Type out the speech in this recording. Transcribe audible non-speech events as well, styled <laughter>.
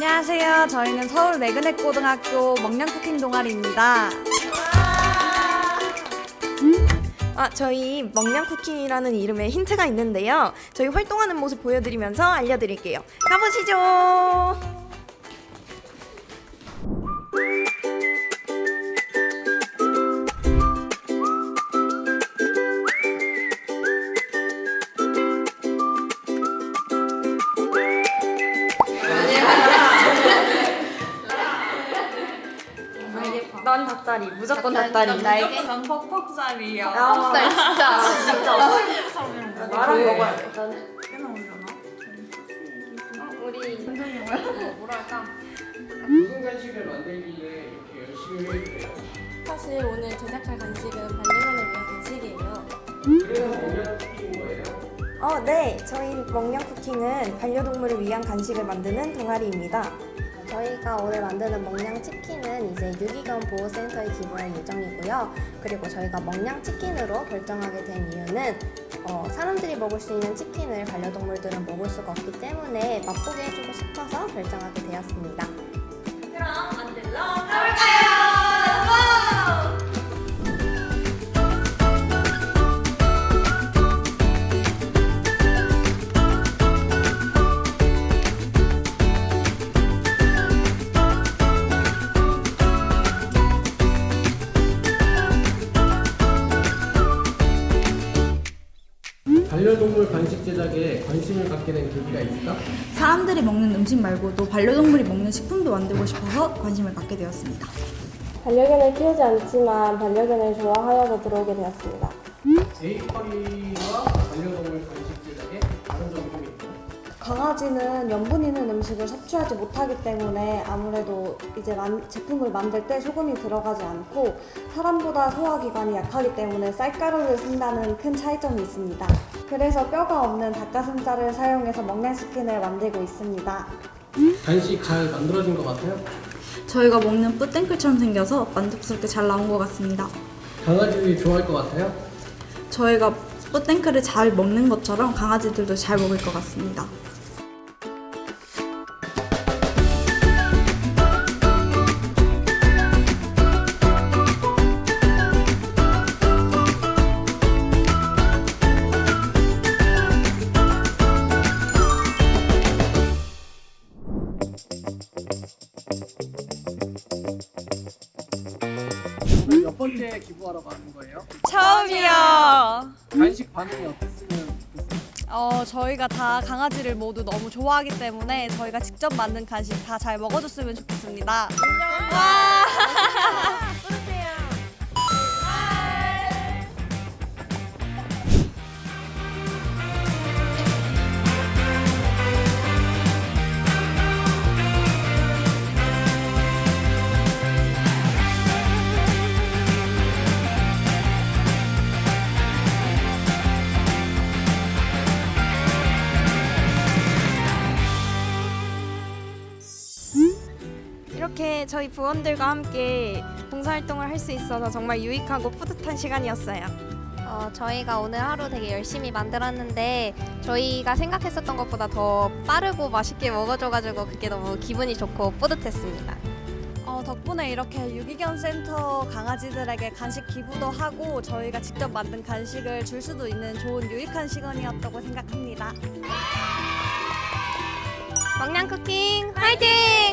안녕하세요. 저희는 서울 레그넷 고등학교 먹냥 쿠킹 동아리입니다. 아, 저희 먹냥 쿠킹이라는 이름에 힌트가 있는데요. 저희 활동하는 모습 보여드리면서 알려드릴게요. 가보시죠. 닭다리, 무조건 닭다리. 날개 전 퍽퍽살이요. 아, 진짜. 진짜. 나랑 먹어야 돼. 무슨 간식을 만들길래 이렇게 열심히 회의해요? 사실 오늘 제작할 간식은 반려견을 위한 간식이에요. 그래서 먹는 쿠키인 거예요? 어, 네. 저희 먹냥 쿠킹은 반려동물을 위한 간식을 만드는 동아리입니다. 저희가 오늘 만드는 먹냥 치킨은 이제 유기견 보호센터에 기부할 예정이고요. 그리고 저희가 먹냥 치킨으로 결정하게 된 이유는 어, 사람들이 먹을 수 있는 치킨을 반려동물들은 먹을 수가 없기 때문에 맛보게 해주고 싶어서 결정하게 되었습니다. 반려동물 간식 제작에 관심을 갖게 된 계기가 있을까? 사람들이 먹는 음식 말고도 반려동물이 먹는 식품도 만들고 싶어서 관심을 갖게 되었습니다. 반려견을 키우지 않지만 반려견을 좋아하여서 들어오게 되었습니다. 제이커리 강아지는 염분 있는 음식을 섭취하지 못하기 때문에 아무래도 이제 만- 제품을 만들 때 소금이 들어가지 않고 사람보다 소화기관이 약하기 때문에 쌀가루를 쓴다는 큰 차이점이 있습니다. 그래서 뼈가 없는 닭가슴살을 사용해서 먹냥치킨을 만들고 있습니다. 간식 잘 만들어진 것 같아요? 저희가 먹는 뿌땡클처럼 생겨서 만족스럽게 잘 나온 것 같습니다. 강아지들이 좋아할 것 같아요? 저희가 뿌땡클을 잘 먹는 것처럼 강아지들도 잘 먹을 것 같습니다. 오늘 몇 번째 기부하러 가는 거예요? 처음이요. 간식 반응이 어땠으면 좋겠어요? 어, 저희가 다 강아지를 모두 너무 좋아하기 때문에 저희가 직접 만든 간식 다 잘 먹어줬으면 좋겠습니다. 와! <laughs> <laughs> 이렇게 저희 부원들과 함께 봉사활동을 할 수 있어서 정말 유익하고 뿌듯한 시간이었어요. 어, 저희가 오늘 하루 되게 열심히 만들었는데 저희가 생각했었던 것보다 더 빠르고 맛있게 먹어줘가지고 그게 너무 기분이 좋고 뿌듯했습니다. 어, 덕분에 이렇게 유기견 센터 강아지들에게 간식 기부도 하고 저희가 직접 만든 간식을 줄 수도 있는 좋은 유익한 시간이었다고 생각합니다. 먹냥 쿠킹 화이팅!